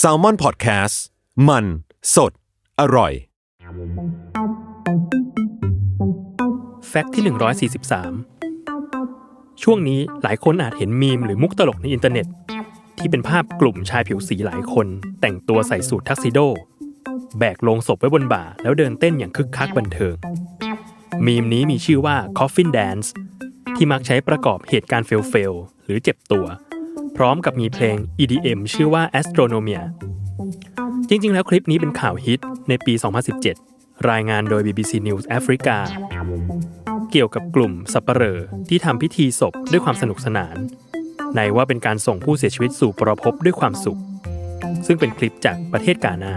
s a l ม o n PODCAST มัน สด อร่อย แฟกต์ที่ 143 ช่วงนี้หลายคนอาจเห็นมีมหรือมุกตลกในอินเทอร์เน็ต ที่เป็นภาพกลุ่มชายผิวสีหลายคน แต่งตัวใส่สูททักซิโด แบกโลงศพไว้บนบ่า แล้วเดินเต้นอย่างคึกคักบันเทิง มีมนี้มีชื่อว่า Coffin Dance ที่มักใช้ประกอบเหตุการณ์เฟลๆหรือเจ็บตัว พร้อมกับมีเพลง EDM ชื่อว่า Astronomia จริง ๆ แล้วคลิปนี้เป็นข่าวฮิตในปี 2017 รายงานโดย BBC News Africa เกี่ยวกับกลุ่มสัปเหร่อที่ทำพิธีศพด้วยความสนุกสนาน ในว่าเป็นการส่งผู้เสียชีวิตสู่ปรภพด้วยความสุข ซึ่งเป็นคลิปจากประเทศกานา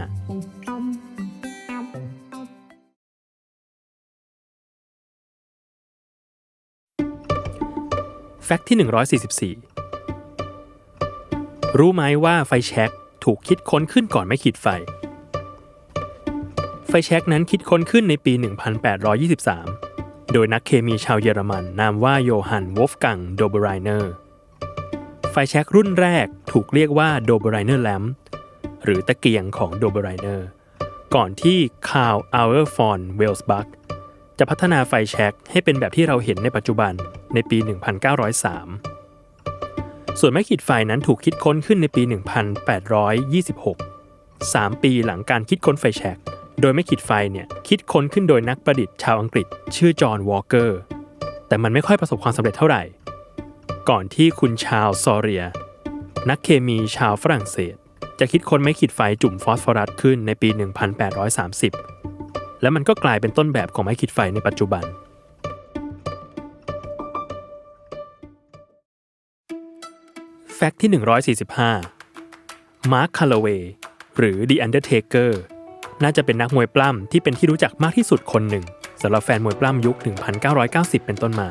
แฟกต์ที่ 144 รู้ไหมว่าไฟแช็กถูกคิดค้นขึ้นก่อนไม่ขีดไฟ ไฟแช็กนั้นคิดค้นขึ้นในปี 1823 โดยนักเคมีชาวเยอรมันนามว่าโยฮันวอฟกังโดเบอไรเนอร์ ไฟแช็กรุ่นแรกถูกเรียกว่าโดเบอไรเนอร์แลมหรือตะเกียงของโดเบอไรเนอร์ ก่อนที่คาร์ลอัลเออร์ฟอนเวลส์บัคจะพัฒนาไฟแช็กให้เป็นแบบที่เราเห็นในปัจจุบันในปี 1903 ส่วนไม้ขีดไฟนั้นถูกคิดค้นขึ้นในปี 1826 3 ปีหลังการคิดค้นไฟแช็กโดยไม้ขีดไฟเนี่ยคิดค้นขึ้นโดยนักประดิษฐ์ชาวอังกฤษ ชื่อจอห์นวอลเกอร์ แต่มันไม่ค่อยประสบความสำเร็จเท่าไหร่ ก่อนที่คุณชาวซอเรีย นักเคมีชาวฝรั่งเศส จะคิดค้นไม้ขีดไฟจุ่มฟอสฟอรัสขึ้นในปี 1830 และมันก็กลายเป็นต้นแบบของไม้ขีดไฟในปัจจุบัน แฟกต์ที่ 145 มาร์คคาร์ลเวย์หรือ The Undertaker น่าจะเป็นนักมวยปล้ำที่เป็นที่รู้จักมากที่สุดคนหนึ่งสำหรับแฟนมวยปล้ำยุค 1990 เป็นต้นมา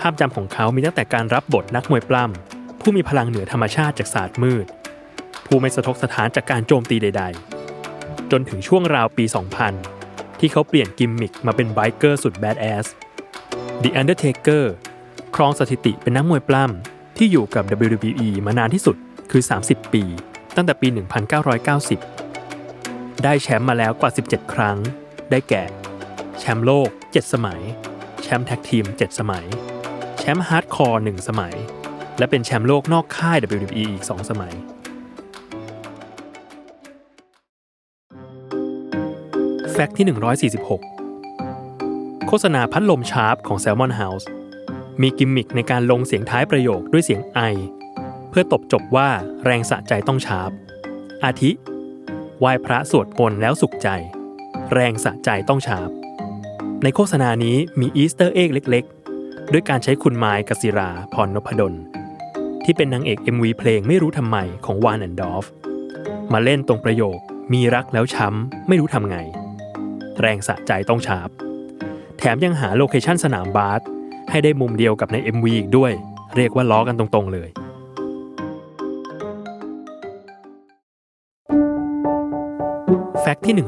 ภาพจำของเขามีตั้งแต่การรับบทนักมวยปล้ำผู้มีพลังเหนือธรรมชาติจากศาสตร์มืด ผู้ไม่สะทกสถานจากการโจมตีใด ๆ จนถึงช่วงราวปี 2000 ที่เขาเปลี่ยนกิมมิคมาเป็นไบเกอร์สุดแบดแอส The Undertaker ครองสถิติเป็นนักมวยปล้ำ ที่อยู่กับ WWE มานานที่สุดคือ 30 ปี ตั้งแต่ปี 1990 ได้แชมป์มาแล้วกว่า 17 ครั้ง ได้แก่ แชมป์โลก 7 สมัย แชมป์แท็กทีม 7 สมัย แชมป์ฮาร์ดคอร์ 1 สมัย และเป็นแชมป์โลกนอกค่าย WWE อีก 2 สมัยแฟกต์ที่ 146 โฆษณาพัดลมชาร์ปของ Salmon House มีกิมมิคในการลงเสียงท้ายประโยคด้วยเสียงไอ เพื่อตบจบว่าแรงสะใจต้องชาร์ปอาทิไหว้พระสวดมนต์แล้วสุขใจ แรงสะใจต้องชาร์ปในโฆษณานี้มีอีสเตอร์เอ็กเล็ก ๆ ด้วยการใช้คุณไมค์กศิราพรนพดล ที่เป็นนางเอก MV เพลงไม่รู้ทำไมของวานแอนดอฟมาเล่นตรงประโยคมีรักแล้วช้ำ ไม่รู้ทำไง แรงสะใจต้องชาร์ปแถมยังหาโลเคชั่นสนามบาส ให้ได้มุมเดียวกับใน MV อีกด้วย เรียกว่าล้อกันตรงๆเลย แฟกต์ที่ 147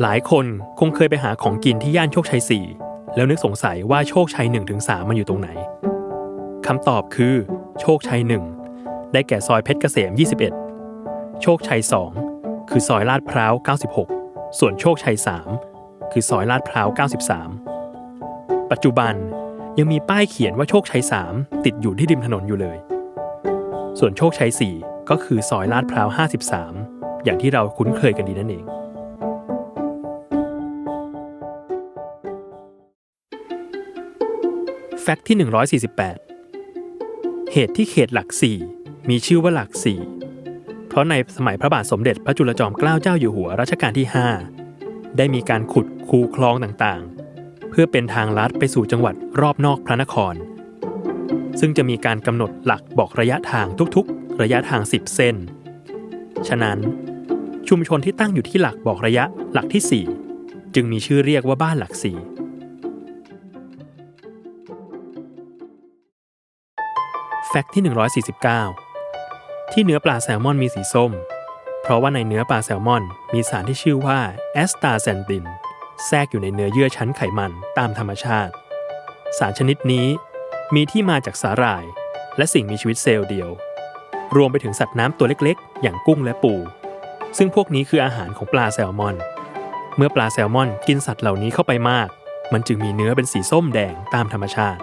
หลายคนคงเคยไปหาของกินที่ย่านโชคชัย 4 แล้วนึกสงสัยว่าโชคชัย 1-3 มันอยู่ตรงไหนคำตอบคือ โชคชัย 1 ได้แก่ซอยเพชรเกษม 21 โชคชัย 2 คือซอยลาดพร้าว 96 ส่วนโชคชัย 3 คือซอยลาดพร้าว 93 ปัจจุบันยังมีป้ายเขียนว่าโชคชัย 3 ติดอยู่ที่ริมถนนอยู่เลย ส่วนโชคชัย 4 ก็คือซอยลาดพร้าว 53 อย่างที่เราคุ้นเคยกันดีนั่นเอง แฟกต์ที่ 148 เหตุที่เขตหลัก 4 มีชื่อว่าหลัก 4 เพราะในสมัยพระบาทสมเด็จพระจุลจอมเกล้าเจ้าอยู่หัวรัชกาลที่ 5 ได้มีการขุดคูคลองต่างๆ เพื่อเป็นทางลัดไปสู่จังหวัดรอบนอกพระนคร ซึ่งจะมีการกำหนดหลักบอกระยะทางทุกๆ ระยะทาง 10 เส้น ฉะนั้น ชุมชนที่ตั้งอยู่ที่หลักบอกระยะหลักที่ 4 จึงมีชื่อเรียกว่าบ้านหลัก4แฟกต์ที่ 149 ที่เนื้อปลาแซลมอนมีสีส้ม เพราะว่าในเนื้อปลาแซลมอนมีสารที่ชื่อว่าแอสตาแซนติน แทรกอยู่ในเนื้อเยื่อชั้นไขมันตามธรรมชาติ สารชนิดนี้มีที่มาจากสาหร่าย และสิ่งมีชีวิตเซลล์เดียว รวมไปถึงสัตว์น้ำตัวเล็กๆ อย่างกุ้งและปู ซึ่งพวกนี้คืออาหารของปลาแซลมอน เมื่อปลาแซลมอนกินสัตว์เหล่านี้เข้าไปมาก มันจึงมีเนื้อเป็นสีส้มแดงตามธรรมชาติ